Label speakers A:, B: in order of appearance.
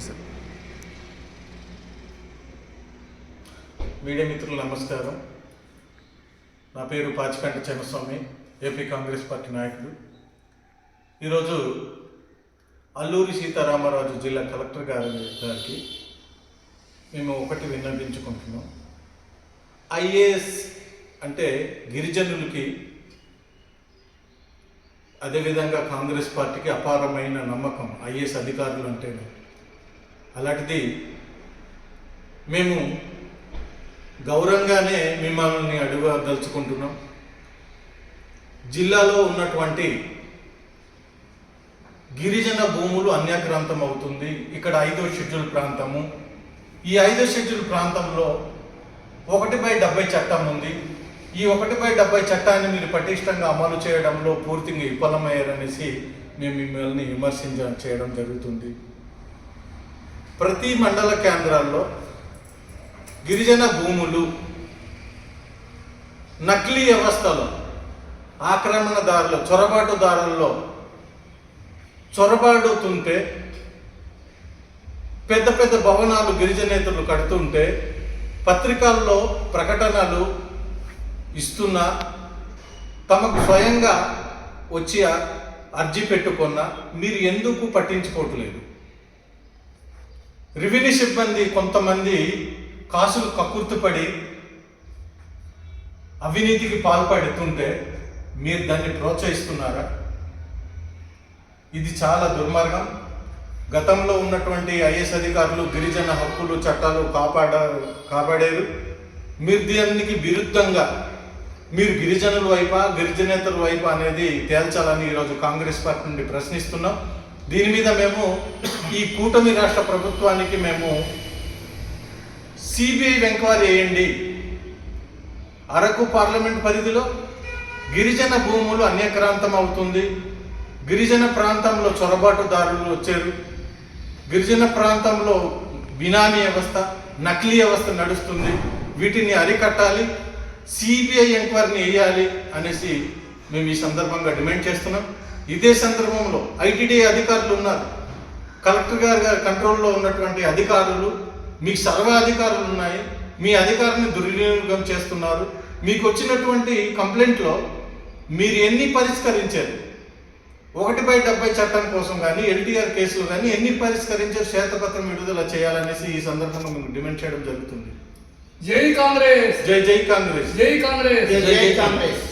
A: Professor
B: media మిత్రులు నమస్కారం. నా పేరు పాచికంటి చెన్నస్వామి ఏపీ కాంగ్రెస్ పార్టీ నాయకుడు. ఈరోజు అల్లూరి సీతారామరాజు జిల్లా కలెక్టర్ గారి గారికి మేము ఒకటి విన్నవించుకుంటున్నాం. ఐఏఎస్ అంటే గిరిజనులకి అదేవిధంగా కాంగ్రెస్ పార్టీకి అపారమైన నమ్మకం ఐఏఎస్ అధికారులు అంటేనే. అలాంటిది మేము గౌరవంగానే మిమ్మల్ని అడుగదలుచుకుంటున్నాం. జిల్లాలో ఉన్నటువంటి గిరిజన భూములు అన్యాక్రాంతం అవుతుంది. ఇక్కడ ఐదో షెడ్యూల్ ప్రాంతము. ఈ ఐదో షెడ్యూల్ ప్రాంతంలో ఒకటి బై డెబ్బై చట్టం ఉంది. ఈ ఒకటి బై డెబ్బై చట్టాన్ని మీరు పటిష్టంగా అమలు చేయడంలో పూర్తిగా విఫలమయ్యారనేసి మేము మిమ్మల్ని విమర్శించ చేయడం జరుగుతుంది. ప్రతి మండల కేంద్రాల్లో గిరిజన భూములు నకిలీ వ్యవస్థలో ఆక్రమణదారులు చొరబాటుదారుల్లో చొరబాడుతుంటే పెద్ద పెద్ద భవనాలు గిరిజనేతలు కడుతుంటే పత్రికల్లో ప్రకటనలు ఇస్తున్నా తమకు స్వయంగా వచ్చి అర్జీ పెట్టుకున్న మీరు ఎందుకు పట్టించుకోవట్లేదు? రెవెన్యూ సిబ్బంది కొంతమంది కాసులు కక్కుర్తుపడి అవినీతికి పాల్పడుతుంటే మీరు దాన్ని ప్రోత్సహిస్తున్నారా? ఇది చాలా దుర్మార్గం. గతంలో ఉన్నటువంటి ఐఏఎస్ అధికారులు గిరిజన హక్కులు చట్టాలు కాపాడ కాపాడారు. మీరు దీనికి విరుద్ధంగా మీరు గిరిజనుల వైపా గిరిజనేతల వైపా అనేది తేల్చాలని ఈరోజు కాంగ్రెస్ పార్టీ నుండి ప్రశ్నిస్తున్నాం. దీని మీద మేము ఈ కూటమి రాష్ట్ర ప్రభుత్వానికి మేము సిబిఐ ఎంక్వైరీ వేయండి. అరకు పార్లమెంట్ పరిధిలో గిరిజన భూములు అన్యక్రాంతం అవుతుంది. గిరిజన ప్రాంతంలో చొరబాటుదారులు వచ్చారు. గిరిజన ప్రాంతంలో బినామీ వ్యవస్థ నకిలీ వ్యవస్థ నడుస్తుంది. వీటిని అరికట్టాలి సిబిఐ ఎంక్వైరీని వేయాలి అనేసి మేము ఈ సందర్భంగా డిమాండ్ చేస్తున్నాం. ఇదే సందర్భంలో ఐటీడీ అధికారులు ఉన్నారు. కలెక్టర్ గారి గారి కంట్రోల్లో ఉన్నటువంటి అధికారులు మీకు సర్వ అధికారులు ఉన్నాయి మీ అధికారాన్ని దుర్వినియోగం చేస్తున్నారు. మీకు వచ్చినటువంటి కంప్లైంట్లో మీరు ఎన్ని పరిష్కరించారు? ఒకటి బై డెబ్బై చట్టం కోసం కానీ ఎల్టీఆర్ కేసులు కానీ ఎన్ని పరిష్కరించారు? శ్వేతపత్రం విడుదల చేయాలనేసి ఈ సందర్భంగా మేము డిమాండ్ చేయడం జరుగుతుంది.
C: జై కాంగ్రెస్!
B: జై జై కాంగ్రెస్!
C: జై కాంగ్రెస్!
D: జై జై కాంగ్రెస్!